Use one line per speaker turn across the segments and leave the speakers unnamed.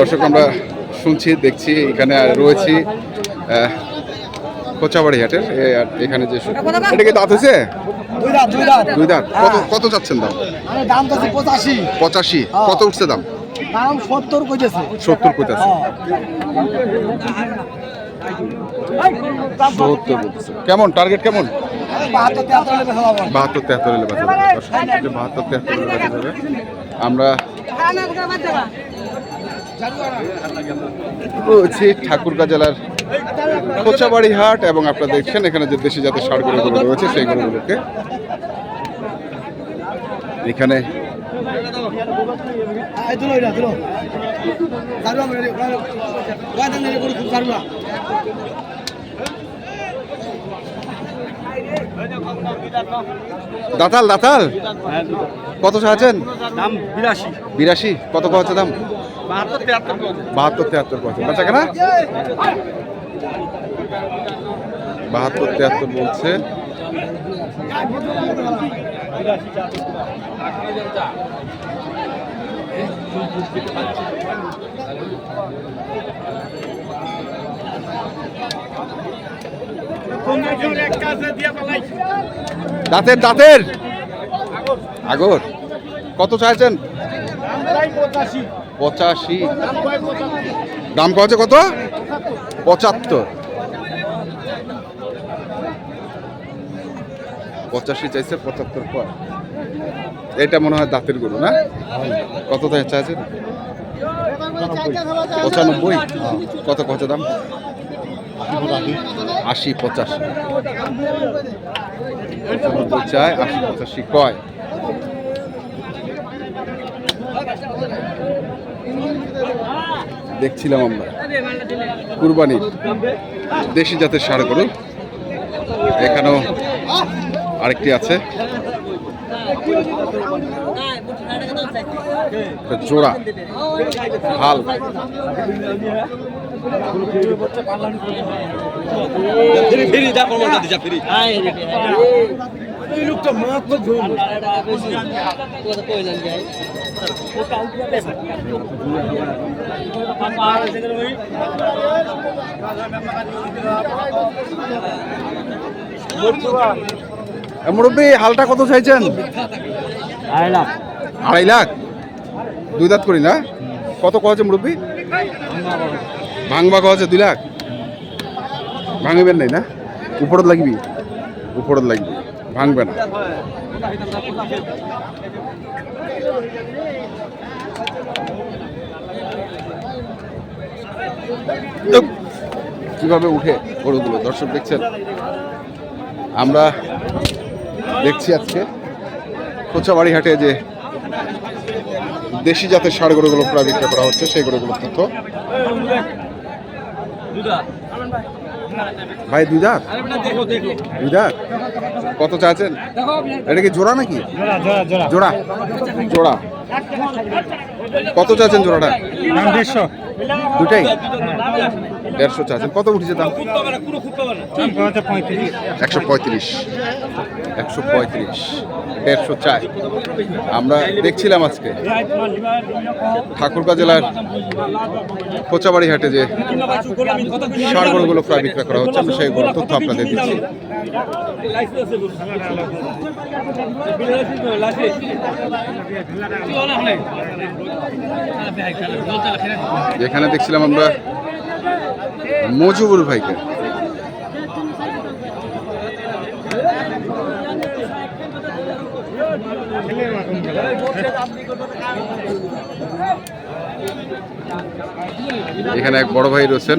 দর্শক আমরা শুনছি দেখছি এখানে রয়েছি কোচাবাড়ি হাটের এখানে যে এটা কি দাঁত হয়েছে?
দুই দাঁত দুই দাঁত।
কত কত চাচ্ছেন দাম?
দাম তো পঁচাশি।
পঁচাশি। কত উঠছে দাম?
দাম সত্তর কইতেছে।
সত্তর সত্তর কেমন? টার্গেট কেমন?
বাহাত্তর, তেহাত্তর
হলে বাঁচা যাবে। বাহাত্তর তেহাত্তর হলে বাঁচা যাবে আমরা রয়েছি ঠাকুরগাঁ জেলার কোচাবাড়ি হাট এবং আপনারা দেখছেন, এখানে যে দেশি জাতের ষাড় গরুগুলো রয়েছে, সেই গরুগুলোকে এখানে দাতাল দাতাল? কত চাচ্ছেন
দাম বিরাশি।
বিরাশি? কত হচ্ছে দাম?
বাহাত্তর তেহাত্তর
বলছে বাচ্চা কেনা? বাহাত্তর তেহাত্তর বলছে। দাঁতের দাঁতের। আগর, কত চাইছেন? পঁচাশি। দাম কত কত? পঁচাত্তর। পঁচাশি চাইছে, পঁচাত্তর পর। এটা মনে হয় দাঁতের গরু, না? কত চাইছেন? পঁচানব্বই। কত কত দাম? আশি পঁচাশি। চায় আশি পঁচাশি কয়? দেখছিলাম আমরা। কুরবানির দেশি জাতের সার গরু। এখানেও আরেকটি আছে। জোড়া, হাল।
ফিরি দা কোন মজা দিছা ফিরি। এই লোকটা মাত্র
মুরব্বি হালটা কত চাইছেন? আড়াই লাখ। দুই দাঁত করি না? কত কছে মুরব্বি? ভাঙবা কছে দুই লাখ? ভাঙবেন নাই না? উপরত লাগবি? উপরত লাগবি। ভাঙবে না। কীভাবে উঠে গরুগুলো? দর্শক দেখছেন? আমরা দেখছি আজকে কোচাবাড়ি হাটে যে দেশি জাতের ষাড় গরুগুলো প্রায় বিক্রি করা হচ্ছে, সেই গরুগুলোর তথ্য। ভাই দুই দাঁত দুই দাঁত কত চাচ্ছেন এটা কি জোড়া নাকি? জোড়া জোড়া কত চাচ্ছেন জোড়াটা?
দেড়শো।
দুটাই দেড়শো চাচ্ছেন কত উঠেছে দাম? একশো পঁয়ত্রিশ। একশো পঁয়ত্রিশ, দেড়শো চার। আমরা দেখছিলাম আজকে ঠাকুরগাঁ জেলার কোচাবাড়ি হাটে যে গরুগুলো প্রায় বিক্রয় করা হচ্ছে আমরা সেই তথ্য আপনাদের দিচ্ছি। এখানে দেখছিলাম আমরা মজুবুর ভাইকে। এখানে এক বড় ভাই রয়েছেন।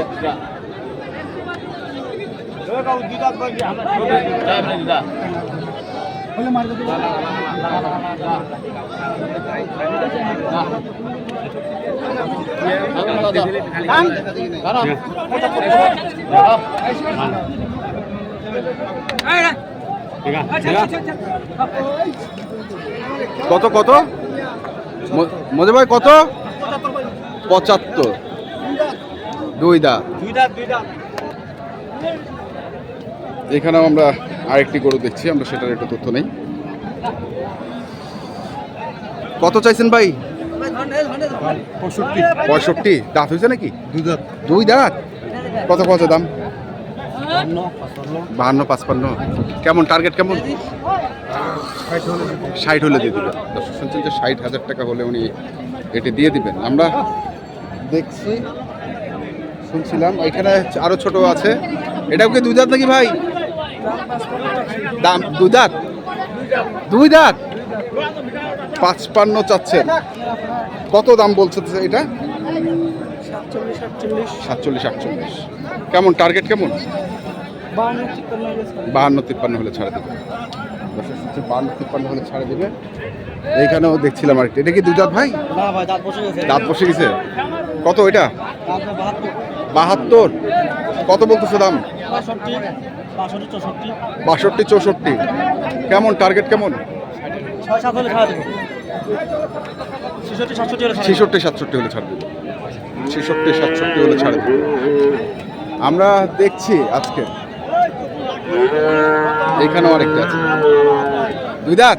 আচ্ছা।
কত কত? মজা ভাই কত? পঁচাত্তর। দুই দা। এখানেও আমরা আরেকটি গরু দেখছি আমরা সেটার একটু তথ্য নেই। কত চাইছেন ভাই? পঁয়ষট্টি। দাঁত হয়েছে নাকি? দুই দাঁত। দুই দাঁত? কত কত দাম? বাহান্ন, পাঁচপান্ন। কেমন টার্গেট কেমন? ষাট হলে দিয়ে দেবেন। দর্শক শুনছেন যে ষাট হাজার টাকা হলে উনি এটি দিয়ে দিবেন। আমরা দেখছি, শুনছিলাম, এখানে আরও ছোট আছে। এটাও কি দুই দাঁত নাকি ভাই? দাম দুই দাঁত দুই দাঁত পাঁচপান্ন চাচ্ছেন। কত দাম বলছে এটা? সাতচল্লিশ, আটচল্লিশ। কেমন টার্গেট কেমন? বাহান্ন তিপ্পান্ন হলে ছাড়ে দেবে। দর্শক শুনছে বাহান্ন তিপ্পান্ন হলে ছাড়ে দেবে। এইখানেও দেখছিলাম আরেকটা। এটা কি দুই দাঁত ভাই
দাঁত বসে গেছে।
কত এটা?
বাহাত্তর।
কত বলতেছে দাম?
বাষট্টি। চৌষট্টি।
কেমন? টার্গেট কেমন?
ছেষট্টি সাতষট্টি হলে ছাড়া দেবো।
ছেষট্টি সাতষট্টি হলে ছাড় দেবে। ছেষট্টি সাতষট্টি হলে ছাড় দেবে। আমরা দেখছি আজকে। এইখানেও আরেকটা আছে। দুই দাঁত?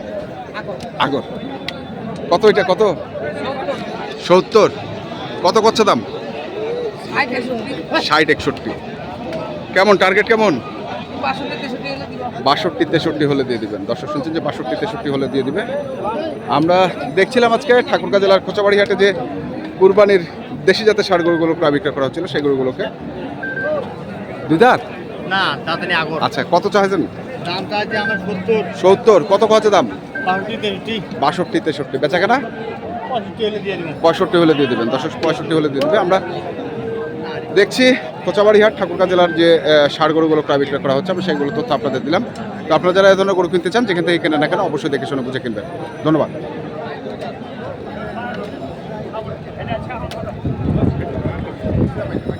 আগর। কত এটা? কত? সত্তর। কত করছে দাম?
ষাট, একষট্টি,
কেমন? টার্গেট কেমন?
বাষট্টি, তেষট্টি হলে
দিয়ে দিবেন। দর্শক শুনছেন যে বাষট্টি তেষট্টি হলে দিয়ে দিবে। আমরা দেখছিলাম আজকে ঠাকুরগাঁ জেলার খোঁচাবাড়ি হাটে যে কুরবানির দেশি জাতের ষাড় গরুগুলো বিক্রয় করা হচ্ছিল সেই গরুগুলোকে। দুধার
না তাতে
আচ্ছা কত চাইছেন?
সত্তর।
কত কত দাম?
বাষট্টি তেষট্টি।
বেচা কেনা?
পঁয়ষট্টি হলে দিয়ে দেবেন।
দশ পঁয়ষট্টি হলে দিয়ে দেবে আমরা দেখছি কোচাবাড়িহাট ঠাকুরকা জেলার যে সার গরুগুলো প্রায় বিক্রয় করা হচ্ছে আমি সেইগুলো তথ্য আপনাদের দিলাম। তো আপনারা যারা এ ধরনের গরু কিনতে চান যেখান থেকে কেনেন না কেন অবশ্যই দেখে শুনে বুঝে কিনবেন। ধন্যবাদ। Thank you.